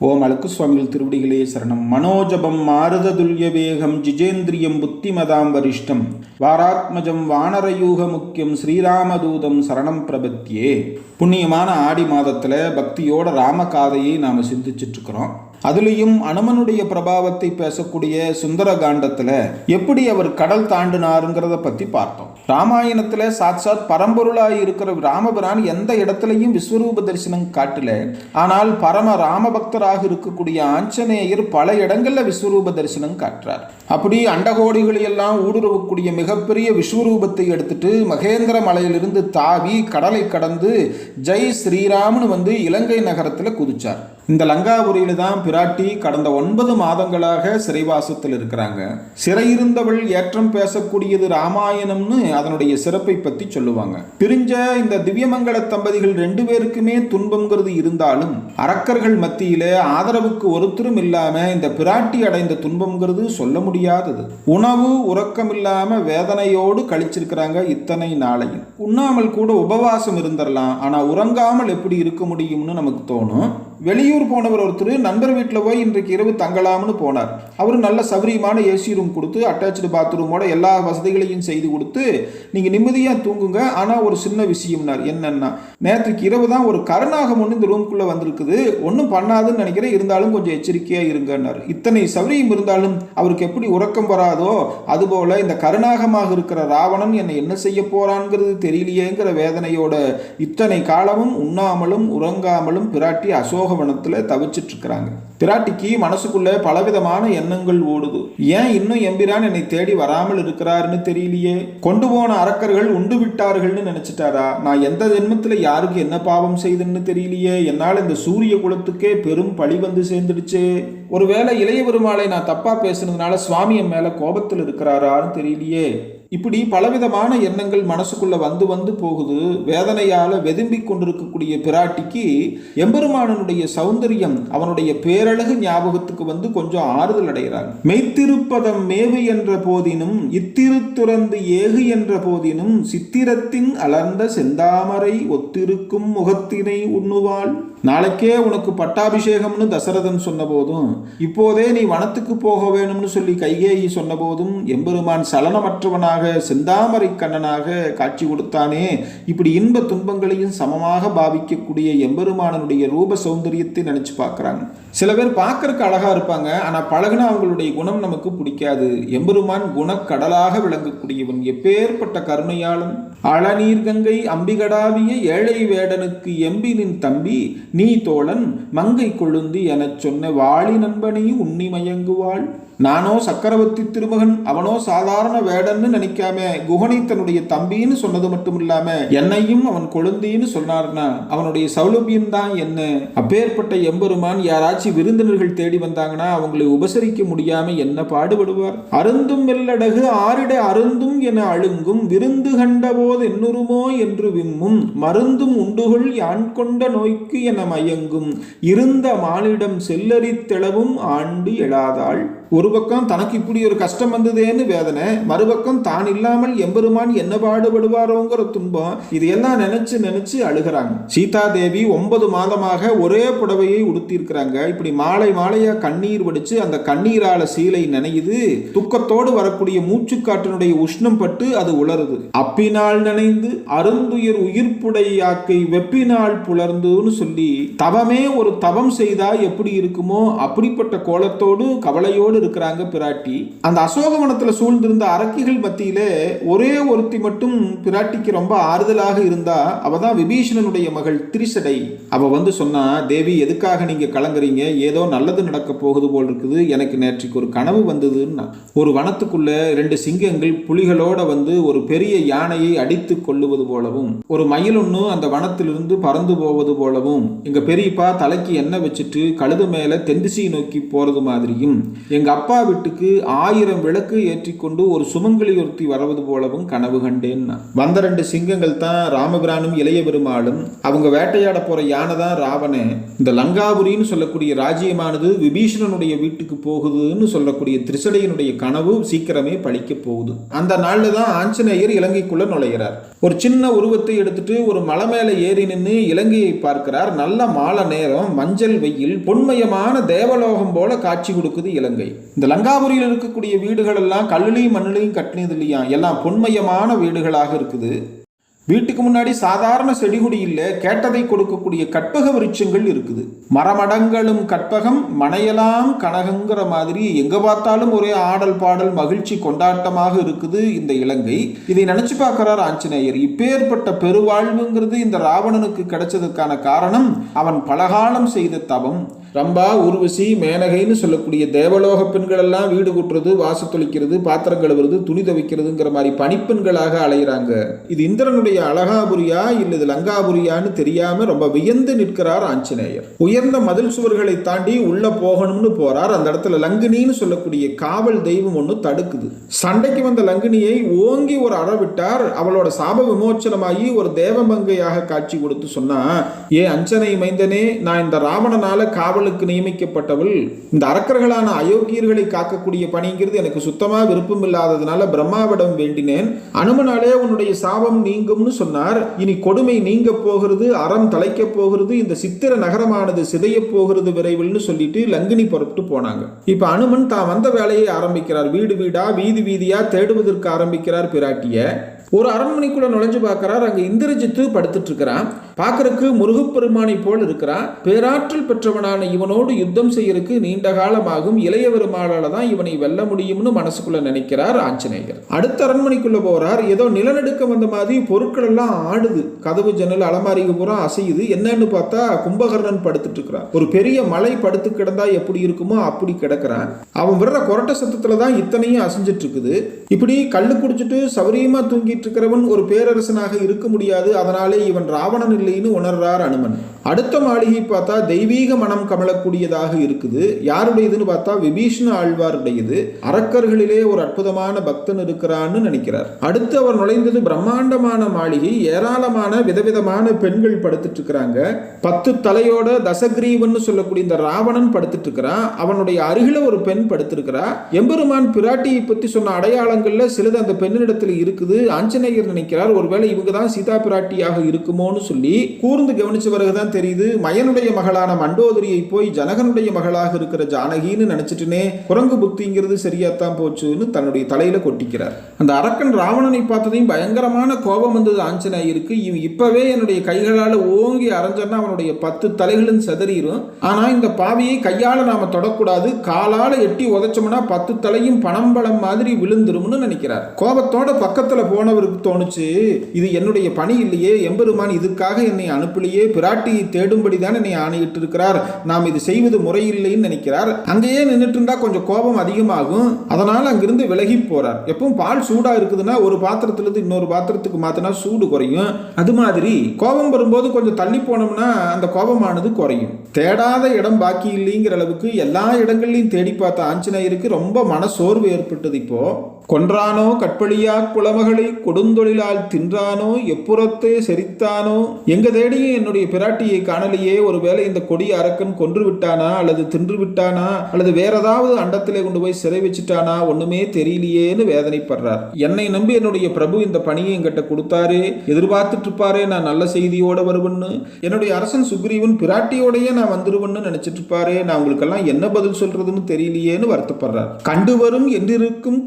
ஓம் அழுக்கு சுவாமிகள் திருவடிகளே சரணம். மனோஜபம் மாருததுல்ய வேகம் ஜிஜேந்திரியம் புத்திமதாம் வரிஷ்டம் வாராத்மஜம் வானரயூக முக்கியம் ஸ்ரீராமதூதம் சரணம் பிரபத்தியே. புண்ணியமான ஆடி மாதத்தில் பக்தியோட ராமகாதையை நாம் சிந்திச்சிட்ருக்கிறோம். அதுலேயும் அனுமனுடைய பிரபாவத்தை பேசக்கூடிய சுந்தர காண்டத்தில் எப்படி அவர் கடல் தாண்டினாருங்கிறத பற்றி பார்த்தோம். ராமாயணத்தில் சாட்சாத் பரம்பொருளாக இருக்கிற ராமபிரான் எந்த இடத்துலையும் விஸ்வரூப தரிசனம் காட்டல. ஆனால் பரம ராமபக்தராக இருக்கக்கூடிய ஆஞ்சநேயர் பல இடங்களில் விஸ்வரூப தரிசனம் காட்டுறார். அப்படி அண்டகோடிகளையெல்லாம் ஊடுருவக்கூடிய மிகப்பெரிய விஸ்வரூபத்தை எடுத்துட்டு மகேந்திர மலையிலிருந்து தாவி கடலை கடந்து ஜெய் ஸ்ரீராம்னு வந்து இலங்கை நகரத்தில் குதிச்சார். இந்த லங்காபுரியில தான் பிராட்டி கடந்த ஒன்பது மாதங்களாக சிறைவாசத்தில் இருக்கிறாங்க. சிறையிருந்தவள் ஏற்றம் பேசக்கூடியது ராமாயணம்னு அதனுடைய சிறப்பை பற்றி சொல்லுவாங்க. பிரிஞ்ச இந்த திவ்யமங்கல தம்பதிகள் ரெண்டு பேருக்குமே துன்பங்கிறது இருந்தாலும் அரக்கர்கள் மத்தியில ஆதரவுக்கு ஒருத்தரும் இல்லாம இந்த பிராட்டி அடைந்த துன்பங்கிறது சொல்ல முடியாதது. உணவு உறக்கம் இல்லாம வேதனையோடு கழிச்சிருக்கிறாங்க இத்தனை நாளையும். உண்ணாமல் கூட உபவாசம் இருந்துடலாம் ஆனா உறங்காமல் எப்படி இருக்க முடியும்னு நமக்கு தோணும். வெளியூர் போனவர் ஒருத்தர் நண்பர் வீட்டில் போய் இன்றைக்கு இரவு தங்கலாம்னு போனார். அவர் நல்ல சௌகரியமான ஏசி ரூம் கொடுத்து அட்டாச்சு பாத்ரூமோட எல்லா வசதிகளையும் செய்து கொடுத்து நீங்கள் நிம்மதியாக தூங்குங்க ஆனால் ஒரு சின்ன விஷயம்னார். என்னன்னா நேற்றுக்கு இரவு தான் ஒரு கருணாகம் ஒன்று இந்த ரூம்குள்ளே வந்திருக்குது. ஒன்றும் பண்ணாதுன்னு நினைக்கிறேன். இருந்தாலும் கொஞ்சம் எச்சரிக்கையாக இருங்கன்னார். இத்தனை சௌரியம் இருந்தாலும் அவருக்கு எப்படி உறக்கம் வராதோ அதுபோல் இந்த கருணாகமாக இருக்கிற ராவணன் என்னை என்ன செய்ய போகிறான்ங்கிறது தெரியலையேங்கிற வேதனையோட இத்தனை காலமும் உண்ணாமலும் உறங்காமலும் பிராட்டி அசோகவனத்தை தவிச்சிட்டு இருக்கிறாங்க பிராட்டிக்கு மனசுக்குள்ள பலவிதமான எண்ணங்கள் ஓடுது. ஏன் இன்னும் எம்பிரான் என்னை தேடி வராமல் இருக்கிறாருன்னு தெரியலையே? கொண்டு போன அரக்கர்கள் உண்டு விட்டார்கள்னு நினைச்சிட்டாரா? நான் எந்த ஜென்மத்தில் யாருக்கு என்ன பாவம் செய்தேன்னு தெரியலையே? என்னால் இந்த சூரிய குலத்துக்கே பெரும் பழி வந்து சேர்ந்துடுச்சே. ஒருவேளை இளைய பெருமாளை நான் தப்பா பேசுனதுனால சுவாமி என் மேல கோபத்தில் இருக்கிறாரான்னு தெரியலையே. இப்படி பலவிதமான எண்ணங்கள் மனசுக்குள்ள வந்து வந்து போகுது. வேதனையால வெதும்பி கொண்டிருக்கக்கூடிய பிராட்டிக்கு எம்பெருமானனுடைய சௌந்தரியம் அவனுடைய பேரழகு ஞாபகத்துக்கு வந்து கொஞ்சம் ஆறுதல் அடைகிறார் மெய்த்திருப்பதம் மேவு என்ற போதினும் இத்திருத்துறந்து ஏகு என்ற போதினும் சித்திரத்தின் அலர்ந்த செந்தாமரை ஒத்திருக்கும் முகத்தினை உண்ணுவாள். நாளைக்கே உனக்கு பட்டாபிஷேகம்னு தசரதன் சொன்னபோதும் இப்போதே நீ வனத்துக்கு போக வேணும்னு சொல்லி கைகேயி சொன்னபோதும் எம்பெருமான் சலனமற்றவனாக செந்தாமரை கண்ணனாக காட்சி கொடுத்தானே இப்படி இன்ப துன்பங்களையும் சமமாக பாவிக்கக்கூடிய எம்பெருமானனுடைய ரூப சௌந்தரியத்தை நினைச்சு பார்க்குறாங்க சில பேர் பார்க்கறக்கு அழகா இருப்பாங்க ஆனால் பழகுனா அவங்களுடைய குணம் நமக்கு பிடிக்காது. எம்பெருமான் குணக்கடலாக விளங்கக்கூடியவன். எப்பேற்பட்ட கருணையாலும் அழநீர் கங்கை அம்பிகடாவிய ஏழை வேடனுக்கு எம்பினின் தம்பி நீ தோழன் மங்கை கொழுந்து எனச் சொன்ன வாளி நண்பனையும் உண்ணி மயங்குவாள் நானோ சக்கரவர்த்தி திருமகன் அவனோ சாதாரண வேடன்னு நினைக்காம குகனை தன்னுடைய தம்பின்னு சொன்னது மட்டும் இல்லாம என்னையும் அவன் குழந்தைன்னு சொன்னார்னா அவனுடைய சௌலபியம் தான் என்ன? அப்பேற்பட்ட எம்பெருமான் யாராச்சும் விருந்தினர்கள் தேடி வந்தாங்கன்னா அவங்களை உபசரிக்க முடியாம என்ன பாடுபடுவார்? அருந்தும் வெல்லடகு ஆரிட அருந்தும் என அழுங்கும் விருந்து கண்டபோது என்னுருமோ என்று விம்மும் மருந்தும் உண்டுகொள் யான் கொண்ட நோய்க்கு என மயங்கும் இருந்த மானிடம் செல்லறித்தளவும் ஆண்டு எழாதாள். ஒரு பக்கம் தனக்கு இப்படி ஒரு கஷ்டம் வந்ததேன்னு வேதனை மறுபக்கம் தான் இல்லாமல் எம்பெருமான் என்ன பாடுபடுவாரோங்கிற துன்பம் இதையெல்லாம் நினைச்சு நினைச்சு அழுகிறாங்க. சீதா தேவி ஒன்பது மாதமாக ஒரே புடவையை உடுத்தியிருக்கிறாங்க. இப்படி மாலை மாலையா கண்ணீர் வடிச்சு அந்த கண்ணீரால சீலை நனையுது. துக்கத்தோடு வரக்கூடிய மூச்சுக்காற்றினுடைய உஷ்ணம் பட்டு அது உலருது. அப்பினால் நினைந்து அருந்துயிர் உயிர்ப்புடையாக்கை வெப்பினால் புலர்ந்துன்னு சொல்லி தவமே ஒரு தவம் செய்தா எப்படி இருக்குமோ அப்படிப்பட்ட கோலத்தோடு கவலையோடு இருக்கிறாங்க பிராட்டி. அந்த அசோகவனத்தில் சூழ்ந்திருந்த அரக்கிகள் மத்தியில ஒரே ஒருத்தி மட்டும் பிராட்டிக்கு ரொம்ப ஆறுதலாக இருந்தா அவ தான் விபீஷணனுடைய மகள் திரிசடை. அவ வந்து சொன்னா தேவி எதுக்காக நீங்க கலங்குறீங்க? ஏதோ நல்லது நடக்க போகுது போல் இருக்குது எனக்கு நேற்றுக்கு ஒரு கனவு வந்ததுன்னா. ஒரு வனத்துக்குள்ள ரெண்டு சிங்கங்கள் புலிகளோட வந்து ஒரு பெரிய யானையை அடித்து கொள்ளுவது போலவும் ஒரு மயில் ஒன்று அந்த வனத்திலிருந்து பறந்து போவது போலவும் எங்க பெரியப்பா தலைக்கு எண்ணெய் வச்சுட்டு கழுது மேல தென்திசையை நோக்கி போறது மாதிரியும் எங்க எங்கள் அப்பா வீட்டுக்கு ஆயிரம் விளக்கு ஏற்றிக்கொண்டு ஒரு சுமங்கலி ஒருத்தி வரவது போலவும் கனவு கண்டேன் வந்த ரெண்டு சிங்கங்கள் தான் ராமபிரானும் இளைய பெருமாளும். அவங்க வேட்டையாட போகிற யானை தான் ராவணே. இந்த லங்காபுரின்னு சொல்லக்கூடிய ராஜ்யமானது விபீஷணனுடைய வீட்டுக்கு போகுதுன்னு சொல்லக்கூடிய திரிசடையனுடைய கனவு சீக்கிரமே பழிக்க போகுது. அந்த நாளில் தான் ஆஞ்சநேயர் இலங்கைக்குள்ளே நுழைகிறார் ஒரு சின்ன உருவத்தை எடுத்துட்டு ஒரு மலை மேலே ஏறி நின்று இலங்கையை பார்க்கிறார். நல்ல மாலை நேரம் மஞ்சள் வெயில் பொன்மயமான தேவலோகம் போல காட்சி கொடுக்குது இலங்கை. இந்த லங்காபுரியில் இருக்கக்கூடிய வீடுகள் எல்லாம் கல்லுலையும் மண்ணிலையும் கட்டினது இல்லையா? எல்லாம் பொன்மயமான வீடுகளாக இருக்குது. வீட்டுக்கு முன்னாடி சாதாரண செடிகுடி இல்லை கேட்டதை கொடுக்கக்கூடிய கற்பக விருட்சங்கள் இருக்குது. மரமடங்களும் கற்பகம் மனையெல்லாம் கனகங்கிற மாதிரி எங்க பார்த்தாலும் ஒரே ஆடல் பாடல் மகிழ்ச்சி கொண்டாட்டமாக இருக்குது இந்த இலங்கை. இதை நினைச்சு பார்க்கிறார் ஆஞ்சநேயர். இப்பேற்பட்ட பெருவாழ்வுங்கிறது இந்த ராவணனுக்கு கிடைச்சதுக்கான காரணம் அவன் பலகாலம் செய்த தவம். ரம்பா உருவசி மேனகைன்னு சொல்லக்கூடிய தேவலோக பெண்கள் எல்லாம் வீடு கூட்டுறது வாசு தொளிக்கிறது பாத்திரம் கழுவுறது துணி துவைக்கிறதுங்கிற மாதிரி பணிப்பெண்களாக அலைகிறாங்க இது இந்திரனுடைய அழகாபுரியா இல்லை இது லங்காபுரியான்னு தெரியாம ரொம்ப வியந்து நிற்கிறார் ஆஞ்சநேயர். உயர்ந்த மதில் சுவர்களை தாண்டி உள்ள போகணும்னு போறார். அந்த இடத்துல லங்கினின்னு சொல்லக்கூடிய காவல் தெய்வம் ஒன்று தடுக்குது. சண்டைக்கு வந்த லங்கினியை ஓங்கி ஒரு அறவிட்டார் அவளோட சாப விமோச்சனமாகி ஒரு தேவமங்கையாக காட்சி கொடுத்து சொன்னா ஏ அஞ்சனை மைந்தனே நான் இந்த ராவணனால காவலுக்கு நியமிக்கப்பட்டவள் இந்த அரக்கர்களான அயோக்கியர்களை காக்கக்கூடிய பணிங்கிறது எனக்கு சுத்தமா விருப்பம் இல்லாததுனால பிரம்மாவிடம் வேண்டினேன். அனுமனாலே உன்னுடைய சாபம் நீங்கும்னு சொன்னார். இனி கொடுமை நீங்க போகிறது அறம் தலைக்க போகிறது இந்த சித்திர நகரமானது சிதைய போகிறது விரைவில்னு சொல்லிட்டு லங்கினி புறப்பட்டு போனாங்க. இப்ப அனுமன் தான் வந்த வேலையை ஆரம்பிக்கிறார். வீடு வீடா வீதி வீதியா தேடுவதற்கு ஆரம்பிக்கிறார் பிராட்டிய. ஒரு அரண்மனைக்குள்ள நுழைஞ்சு பார்க்கறார். அங்க இந்திரஜித்து படுத்துட்டு இருக்கிறான் பார்க்கறக்கு முருகப்பெருமானை போல் இருக்கிறான். பேராற்றல் பெற்றவனான இவனோடு யுத்தம் செய்யறதுக்கு நீண்ட காலமாகும். இளைய பெருமாளால் தான் இவனை வெல்ல முடியும்னு மனசுக்குள்ள நினைக்கிறார் ஆஞ்சநேயர். அடுத்த அரண்மனைக்குள்ள போறார். ஏதோ நிலநடுக்கம் வந்த மாதிரி பொருட்கள் எல்லாம் ஆடுது. கதவு ஜன்னல் அலமாரிக்கு பூரா அசையுது. என்னன்னு பார்த்தா கும்பகர்ணன் படுத்துட்டு இருக்கிறான் ஒரு பெரிய மலை படுத்து கிடந்தா எப்படி இருக்குமோ அப்படி கிடக்குறான். அவன் விடுற கொரட்ட சத்தத்துல தான் இத்தனையும் அசைஞ்சிட்டு இருக்குது இப்படி கல்லு குடிச்சிட்டு சௌரியமா தூங்கி இருக்கிறவன் ஒரு பேரரசனாக இருக்க முடியாது. அதனாலே இவன் ராவணன் இல்லைன்னு உணர்றார் அனுமன். அடுத்த மாளிகை பார்த்தா தெய்வீக மனம் கமலக்கூடியதாக இருக்குது. யாருடையதுன்னு பார்த்தா விபீஷ்ண ஆழ்வாருடையது. அரக்கர்களிலே ஒரு அற்புதமான பக்தன் இருக்கிறான்னு நினைக்கிறார். அடுத்து அவர் நுழைந்தது பிரம்மாண்டமான மாளிகை. ஏராளமான விதவிதமான பெண்கள் படுத்துட்டு இருக்கிறாங்க பத்து தலையோட தசகிரீவன் சொல்லக்கூடிய இந்த ராவணன் படுத்துட்டு இருக்கிறான் அவனுடைய அருகில ஒரு பெண் படுத்திருக்கிறா. எம்பெருமான் பிராட்டியை பத்தி சொன்ன அடையாளங்கள்ல சிலது அந்த பெண்ணிடத்தில் இருக்குது. ஆஞ்சநேயர் நினைக்கிறார் ஒருவேளை இவங்க தான் சீதா பிராட்டியாக இருக்குமோன்னு சொல்லி கூர்ந்து கவனிச்ச தான் தெரியுது. மயனுடைய மகளான மண்டோதரியை போய் ஜனகனுடைய மகளாக இருக்கிற ஜானகின்னு நினைச்சிட்டுனே குரங்கு புத்திங்கிறது சரியாத்தான் போச்சுன்னு தன்னுடைய தலையில கொட்டிக்கிறார். அந்த அரக்கன் ராவணனை பார்த்ததையும் பயங்கரமான கோபம் வந்தது ஆஞ்சநேயருக்கு. இவன் இப்பவே என்னுடைய கைகளால் ஓங்கி அரைஞ்சன்னா அவனுடைய பத்து தலைகளும் செதறிடும் ஆனா இந்த பாவியை கையால நாம தொடக்கூடாது. காலால எட்டி உதச்சோம்னா பத்து தலையும் பணம் பலம் மாதிரி விழுந்துரும்னு நினைக்கிறார். கோபத்தோட பக்கத்துல போனவருக்கு தோணுச்சு இது என்னுடைய பணி இல்லையே எம்பெருமான் இதுக்காக என்னை அனுப்பலையே பிராட்டியை தேடும்படி தானே என்னை ஆணையிட்டு இருக்கிறார் நாம் இது செய்வது முறையில்லைன்னு நினைக்கிறார். அங்கேயே நின்றுட்டு இருந்தா கொஞ்சம் கோபம் அதிகமாகும். அதனால அங்கிருந்து விலகி போறார். எப்பவும் பால் சூடா இருக்குதுன்னா ஒரு பாத்திரத்துல இருந்து இன்னொரு பாத்திரத்துக்கு மாத்தினா சூடு குறையும். அது மாதிரி கோபம் வரும்போது கொஞ்சம் தள்ளி போனோம்னா அந்த கோபமானது குறையும். தேடாத இடம் பாக்கி இல்லைங்கிற அளவுக்கு எல்லா இடங்கள்லையும் தேடி பார்த்த ஆஞ்சநேயருக்கு ரொம்ப மன சோர்வு ஏற்பட்டது இப்போ. கொன்றானோ கட்பழியா குளமகளை கொடுந்தொழிலால் தின்றானோ எப்புறத்தே செரித்தானோ எங்க தேடியும் என்னுடைய பிராட்டியை காணலையே? ஒருவேளை இந்த கொடிய அரக்கன் கொன்று விட்டானா அல்லது தின்று விட்டானா அல்லது வேற ஏதாவது அண்டத்திலே கொண்டு போய் சிறை வச்சுட்டானா? ஒண்ணுமே தெரியலையேன்னு வேதனைப்படுறார். என்னை நம்பி என்னுடைய பிரபு இந்த பணியை என்கிட்ட கொடுத்தாரு? எதிர்பார்த்துட்டு இருப்பாரே நான் நல்ல செய்தியோட வருவேன்னு? என்னுடைய அரசன் சுக்ரீவன் பிராட்டியோடயே நான் வந்துருவேன்னு நினைச்சிட்டு இருப்பாரு நான் உங்களுக்கெல்லாம் என்ன பதில் சொல்றதுன்னு தெரியலையேன்னு வருத்தப்படுறார். கண்டு வரும் என்றிருக்கும்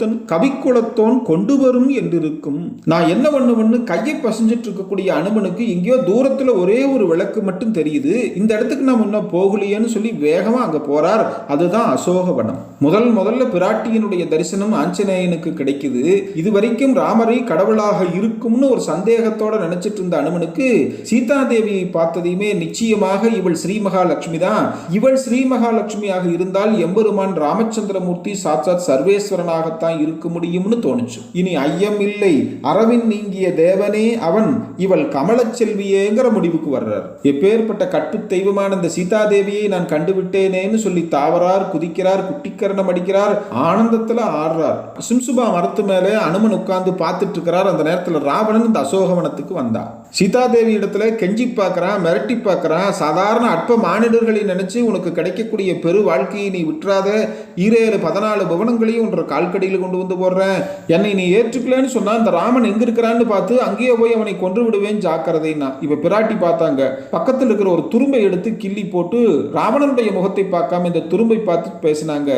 ஒருத்தன் கவிக்குளத்தோன் கொண்டு வரும் என்றிருக்கும். நான் என்ன பண்ணுவேன்னு கையை பசஞ்சிட்டு இருக்கக்கூடிய அனுமனுக்கு எங்கேயோ தூரத்துல ஒரே ஒரு விளக்கு மட்டும் தெரியுது. இந்த இடத்துக்கு நான் முன்ன போகலையேன்னு சொல்லி வேகமா அங்க போறார். அதுதான் அசோகவனம் முதல் முதல்ல பிராட்டியினுடைய தரிசனம் ஆஞ்சநேயனுக்கு கிடைக்குது. இது வரைக்கும் ராமரை கடவுளாக இருக்கும்னு ஒரு சந்தேகத்தோட நினைச்சிட்டு இருந்த அனுமனுக்கு சீதா தேவியை பார்த்ததையுமே நிச்சயமாக இவள் ஸ்ரீ மகாலட்சுமி தான். இவள் ஸ்ரீ மகாலட்சுமியாக இருந்தால் எம்பெருமான் ராமச்சந்திரமூர்த்தி சாட்சாத் சர்வேஸ்வரனாகத்தான் தான் இருக்க முடியும்னு தோணுச்சு. இனி ஐயம் இல்லை. அரவின் நீங்கிய தேவனே அவன். இவள் கமலச் செல்வியேங்கிற முடிவுக்கு வர்றார். எப்பேற்பட்ட கட்டு தெய்வமான இந்த சீதாதேவியை நான் கண்டுவிட்டேனேன்னு சொல்லி தாவரார் குதிக்கிறார் குட்டிக்கரணம் அடிக்கிறார் ஆனந்தத்துல ஆடுறார். சிம்சுபா மரத்து மேலே அனுமன் உட்கார்ந்து பார்த்துட்டு இருக்கிறார். அந்த நேரத்தில் ராவணன் இந்த அசோகவனத்துக்கு வந்தான் சீதாதேவி இடத்துல கெஞ்சி பார்க்குறான் மிரட்டி பார்க்குறான். சாதாரண அற்ப மானிடர்களை நினச்சி உனக்கு கிடைக்கக்கூடிய பெரு வாழ்க்கையை நீ விட்டுறாத. ஈரேழு பதினாலு புவனங்களையும் உன்ற கால்கடியில் கொண்டு வந்து போடுறேன். என்னை நீ ஏற்றுக்கலன்னு சொன்னால் இந்த ராமன் எங்கே இருக்கிறான்னு பார்த்து அங்கேயே போய் அவனை கொன்று விடுவேன் ஜாக்கிரதைன்னா. இப்போ பிராட்டி பார்த்தாங்க. பக்கத்தில் இருக்கிற ஒரு துரும்பை எடுத்து கிள்ளி போட்டு ராவணனுடைய முகத்தை பார்க்காம இந்த துரும்பை பார்த்து பேசினாங்க.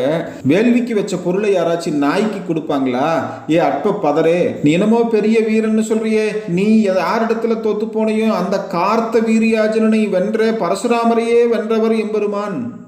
வேள்விக்கு வச்ச பொருளை யாராச்சும் நாய்க்கு கொடுப்பாங்களா? ஏ அற்ப பதரே நீ என்னமோ பெரிய வீரன்னு சொல்றியே. நீ யாரிடத்துல இடத்துல தொத்துப்போனையும் அந்த கார்த்த வீரியாஜனனை வென்ற பரசுராமரையே வென்றவர் எம்பெருமான்.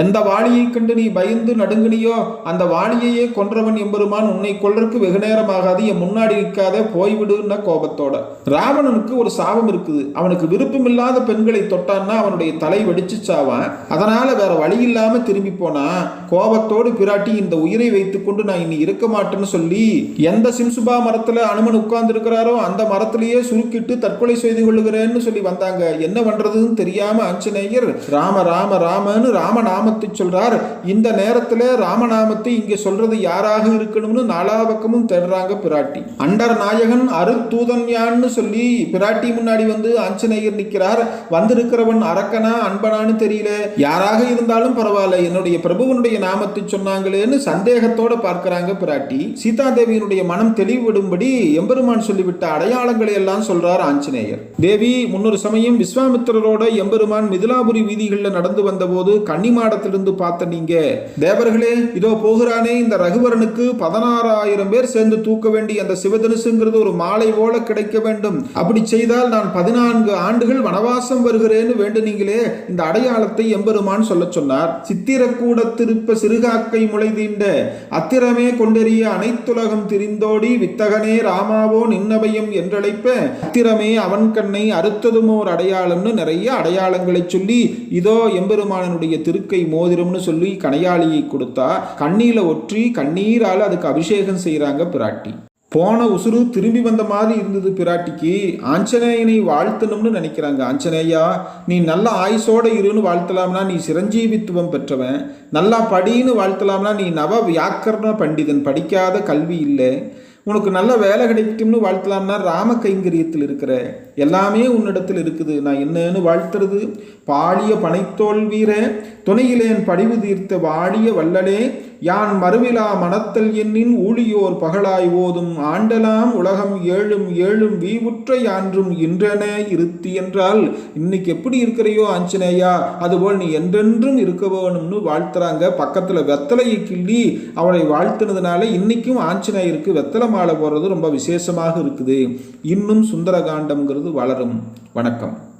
எந்த வாளியை கண்டு நீ பயந்து நடுங்கினியோ அந்த வாளியையே கொன்றவன் எம்பெருமான் உன்னை கொள்றதுக்கு வெகு நேரமாகாது என் முன்னாடி நிற்காத போய்விடுன்னா கோபத்தோட. ராவணனுக்கு ஒரு சாபம் இருக்குது. அவனுக்கு விருப்பமில்லாத பெண்களை தொட்டான்னா அவனுடைய தலை வெடிச்சு சாவான். அதனால வேற வழி இல்லாம திரும்பி போனா கோபத்தோடு பிராட்டி இந்த உயிரை வைத்துக்கொண்டு நான் இனி இருக்க மாட்டேன்னு சொல்லி எந்த சிம்சுபா மரத்துல அனுமன் உட்கார்ந்து இருக்கிறாரோ அந்த மரத்திலேயே சுருக்கிட்டு தற்கொலை செய்து கொள்ளுகிறேன்னு சொல்லி வந்தாங்க. என்ன பண்றதுன்னு தெரியாம ஆஞ்சநேயர் ராம ராம ராமன்னு ராமத்தை சொல்றார். இந்த நேரத்துல ராமநாமத்தை இங்க சொல்றது யாராக இருக்கணும்னு நாலா பக்கமும் தேடுறாங்க பிராட்டி. அண்டர் நாயகன் அருள் யான்னு சொல்லி பிராட்டி முன்னாடி வந்து ஆஞ்சநேயர் நிற்கிறார். வந்திருக்கிறவன் அரக்கனா அன்பனான்னு தெரியல. யாராக இருந்தாலும் பரவாயில்ல. என்னுடைய பிரபுவனுடைய நாமத்தை சொன்னாங்களேன்னு சந்தேகத்தோட பார்க்கிறாங்க பிராட்டி. சீதாதேவியினுடைய மனம் தெளிவுபடும்படி எம்பெருமான் சொல்லிவிட்ட அடையாளங்களை எல்லாம் சொல்றார் ஆஞ்சநேயர். தேவி முன்னொரு சமயம் விஸ்வாமித்திரரோட எம்பெருமான் மிதிலாபுரி வீதிகளில் நடந்து வந்தபோது கன்னிமாட கன்னிமாடத்திலிருந்து பார்த்த நீங்க தேவர்களே இதோ போகிறானே இந்த ரகுவரனுக்கு பதினாறாயிரம் பேர் சேர்ந்து தூக்க வேண்டிய அந்த சிவதனுசுங்கிறது ஒரு மாலை போல கிடைக்க வேண்டும். அப்படி செய்தால் நான் பதினான்கு ஆண்டுகள் வனவாசம் வருகிறேன்னு வேண்டுனீங்களே இந்த அடையாளத்தை எம்பெருமான் சொல்ல சொன்னார். சித்திரக்கூட திருப்ப சிறுகாக்கை முளைதீண்ட அத்திரமே கொண்டெறிய அனைத்துலகம் திரிந்தோடி வித்தகனே ராமாவோ நின்னபயம் என்றழைப்ப அத்திரமே அவன் கண்ணை அறுத்ததுமோர் அடையாளம்னு நிறைய அடையாளங்களை சொல்லி இதோ எம்பெருமானனுடைய திருக்கை மோதிரம்னு சொல்லி கனையாளியை கொடுத்தா கண்ணீரில் ஒற்றி கண்ணீரால் அதுக்கு அபிஷேகம் செய்கிறாங்க பிராட்டி. போன உசுறு திரும்பி வந்த மாதிரி இருந்தது பிராட்டிக்கு. ஆஞ்சநேயனை வாழ்த்தணும்னு நினைக்கிறாங்க. ஆஞ்சநேயா நீ நல்ல ஆயுசோட இருன்னு வாழ்த்தலாம்னா நீ சிரஞ்சீவித்துவம் பெற்றவன். நல்லா படின்னு வாழ்த்தலாம்னா நீ நவ வியாக்கரண பண்டிதன். படிக்காத கல்வி இல்லை. உனக்கு நல்ல வேலை கிடைக்கட்டும்னு வாழ்த்தலாம்னா ராம கைங்கரியத்தில் இருக்கிற எல்லாமே உன்னிடத்தில் இருக்குது. நான் என்னன்னு வாழ்த்துறது. பாடிய பனைத்தோல் வீர துணையிலேன் படிவு தீர்த்த வாடிய வல்லலே யான் மறுவிலா மனத்தல் எண்ணின் ஊழியோர் பகலாய் ஓதும். ஆண்டலாம் உலகம் ஏழும் ஏழும் வீவுற்ற யான்றும் இன்றன இருத்தி என்றால் இன்னைக்கு எப்படி இருக்கிறையோ ஆஞ்சநேயா அதுபோல் நீ என்றென்றும் இருக்க வேணும்னு வாழ்த்துறாங்க. பக்கத்தில் வெத்தலையை கிள்ளி அவளை வாழ்த்துனதுனால இன்னைக்கும் ஆஞ்சநேயருக்கு வெத்தலை மாலை போடுறது ரொம்ப விசேஷமாக இருக்குது. இன்னும் சுந்தரகாண்டம்ங்கிறது வளரும் வணக்கம்.